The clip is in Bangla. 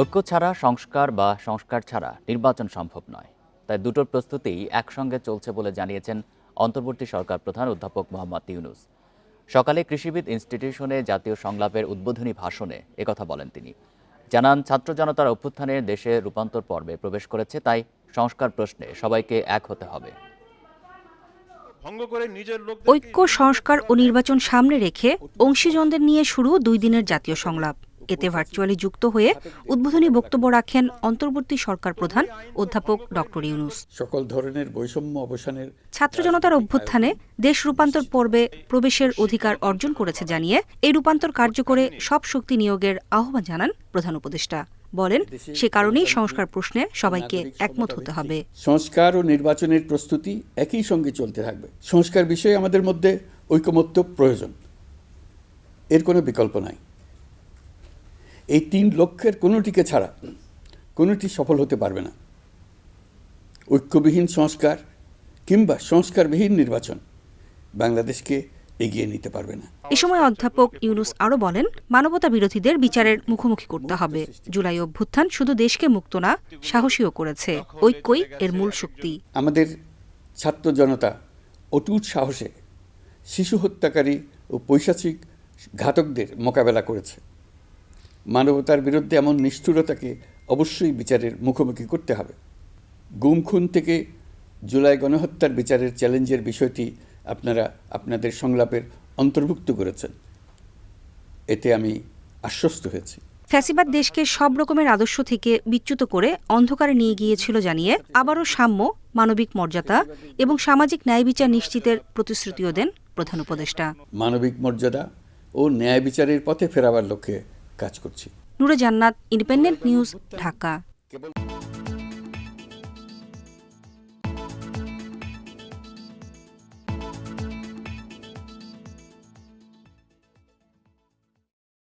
ঐক্য ছাড়া সংস্কার বা সংস্কার ছাড়া নির্বাচন সম্ভব নয়। তাই দুটোর প্রস্তুতিই একসঙ্গে চলছে বলে জানিয়েছেন অন্তর্বর্তী সরকার প্রধান অধ্যাপক মোহাম্মদ ইউনুস। সকালে কৃষিবিদ ইনস্টিটিউশনে জাতীয় সংলাপের উদ্বোধনী ভাষণে একথা বলেন তিনি। জানান ছাত্র জনতার অভ্যুত্থানে দেশে রূপান্তর পর্বে প্রবেশ করেছে তাই সংস্কার প্রশ্নে সবাইকে এক হতে হবে। ভঙ্গ করে নিজের লোক ঐক্য সংস্কার ও নির্বাচন সামনে রেখে অংশীজনদের নিয়ে শুরু দুই দিনের জাতীয় সংলাপ। এতে ভার্চুয়ালি যুক্ত হয়ে উদ্বোধনী বক্তব্য রাখেন অন্তর্বর্তী সরকার প্রধান অধ্যাপক ডক্টর ইউনুস। সকল ধরনের বৈষম্য অবসানের ছাত্র জনতার অভ্যুত্থানে দেশ রূপান্তর পর্বে প্রবেশের অধিকার অর্জন করেছে জানিয়ে এই রূপান্তর কার্যকরে সব শক্তি নিয়োগের আহ্বান জানান প্রধান উপদেষ্টা। বলেন সে কারণেই সংস্কার প্রশ্নে সবাইকে একমত হতে হবে। সংস্কার ও নির্বাচনের প্রস্তুতি একই সঙ্গে চলতে থাকবে। সংস্কার বিষয়ে আমাদের মধ্যে ঐকমত্য প্রয়োজন। এর কোনো বিকল্প নাই। এই তিন লক্ষ্যের কোনোটিকে ছাড়া কোনোটি সফল হতে পারবে না। ঐক্যবিহীন সংস্কার কিংবা সংস্কারবিহীন নির্বাচন বাংলাদেশকে এগিয়ে নিতে পারবে না। এ সময় অধ্যাপক ইউনুস আরও বলেন মানবতা বিরোধীদের বিচারের মুখোমুখি করতে হবে। জুলাই অভ্যুত্থান শুধু দেশকে মুক্ত না সাহসীও করেছে। ঐক্যই এর মূল শক্তি। আমাদের ছাত্র জনতা অটুট সাহসে শিশু হত্যাকারী ও পৈশাচিক ঘাতকদের মোকাবেলা করেছে। মানবতার বিরুদ্ধে এমন নিষ্ঠুরতাকে অবশ্যই বিচারের মুখোমুখি করতে হবে। গুম খুন থেকে জুলাই গণহত্যার বিচারের চ্যালেঞ্জের বিষয়টি আপনারা আপনাদের সংলাপের অন্তর্ভুক্ত করেছেন। এতে আমি আশ্বস্ত হয়েছি। ফ্যাসিবাদ দেশকে সব রকমের আদর্শ থেকে বিচ্যুত করে অন্ধকারে নিয়ে গিয়েছিল জানিয়ে আবারও সাম্য মানবিক মর্যাদা এবং সামাজিক ন্যায় বিচার নিশ্চিতের প্রতিশ্রুতিও দেন প্রধান উপদেষ্টা। মানবিক মর্যাদা ও ন্যায় বিচারের পথে ফেরাবার লক্ষ্যে কাজ করছি। নুরে জান্নাত ইন্ডিপেন্ডেন্ট নিউজ ঢাকা।